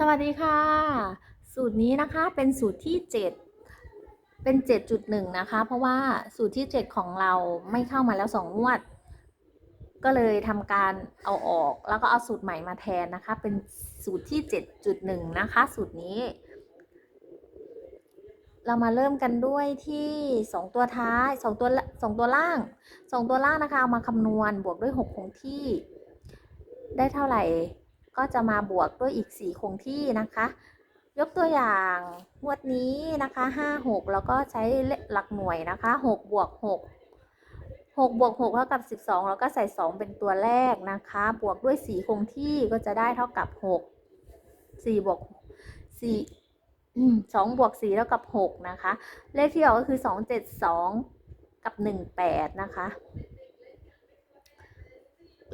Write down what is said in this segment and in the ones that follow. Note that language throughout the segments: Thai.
สวัสดีค่ะ สูตรนี้นะคะเป็นสูตรที่ 7 เป็น 7.1 นะคะ เพราะว่าสูตรที่ 7 ของเราไม่เข้ามาแล้ว 2 งวด ก็เลยทำการเอาออกแล้วก็เอาสูตรใหม่มาแทนนะคะ เป็นสูตรที่ 7.1 นะคะ สูตรนี้ เรามาเริ่มกันด้วยที่ 2 ตัวท้าย 2 ตัว2ตัวล่าง 2 ตัวล่างนะคะเอามาคำนวณบวกด้วย 6 คงที่ ได้เท่าไหร่ ก็จะมาบวกด้วยอีก 4 คงที่นะคะ ยกตัวอย่างงวดนี้นะคะ 5 6 แล้วก็ใช้หลักหน่วยนะคะ 6 บวก 6 6บวก6เท่ากับ 12 แล้วก็ใส่ 2 เป็นตัวแรกนะคะ บวกด้วย 4 คงที่ก็จะได้เท่ากับ 6 4บวก4 2บวก4เท่ากับ 6 นะคะ เลขที่ออกก็คือ 2 7 2 กับ 1 8 นะคะ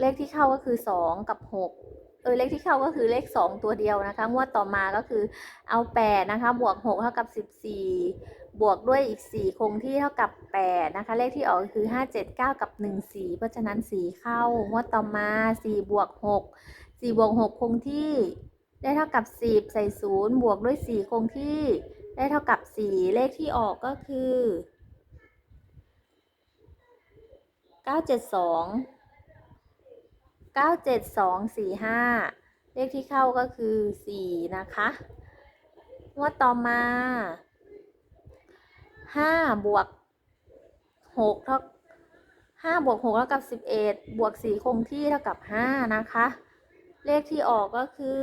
เลขที่เข้าก็คือ 2 กับ 6 เออเลขที่เข้าก็คือเลข 2 ตัวเดียวนะคะ งวดต่อมาก็คือเอา 8 นะคะ บวก 6 เท่ากับ 14 บวกด้วยอีก 4 คงที่เท่ากับ 8 นะคะ เลขที่ออกคือ 5 7 9 กับ 1 4 เพราะฉะนั้น 4 เข้า งวดต่อมา 4 บวก 6 4 บวก 6 คงที่ ได้เท่ากับ 10 ใส่ 0 บวกด้วย 4 คงที่ ได้เท่ากับ 4 เลขที่ออกก็คือ 972 97245 เลขที่เข้าก็คือ 4 นะคะงวดต่อมา 5 บวก6เท่า5บวก6เท่ากับ 11 บวก 4 คงที่เท่ากับ 5 นะคะ เลขที่ออกก็คือ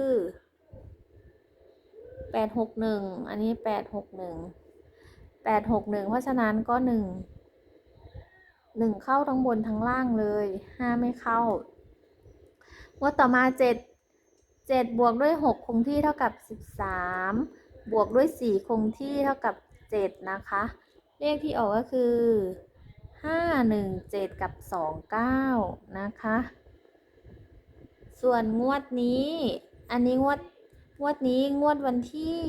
861 อันนี้ 861 861 เพราะฉะนั้นก็ 1 1 เข้าทั้งบนทั้งล่างเลย 5 ไม่เข้า วดต่อมา7 7บวกด้วย6คงที่เท่ากับ13บวกด้วย4คงที่เท่ากับ7นะคะ เลขที่ออกก็คือ5 1 7กับ2 9นะคะ ส่วนงวดนี้ อันนี้งวดงวดนี้งวดวันที่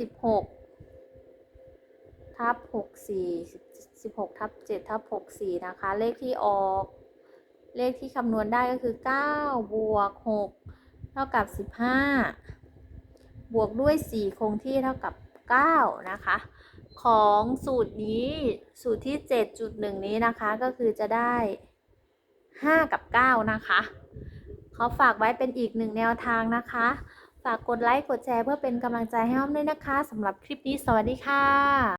16ทับ64 16ทับ7ทับ64นะคะ เลขที่ออก เลขที่คำนวณได้ก็คือ 9 บวก 6 เท่ากับ 15 บวกด้วย 4 คงที่เท่ากับ 9 นะคะ ของสูตรนี้สูตรที่ 7.1 นี้นะคะก็คือจะได้ 5 กับ 9 นะคะเขาฝากไว้เป็นอีกหนึ่งแนวทางนะคะ ฝากกดไลค์กดแชร์เพื่อเป็นกำลังใจให้อ้อมด้วยนะคะสำหรับคลิปนี้สวัสดีค่ะ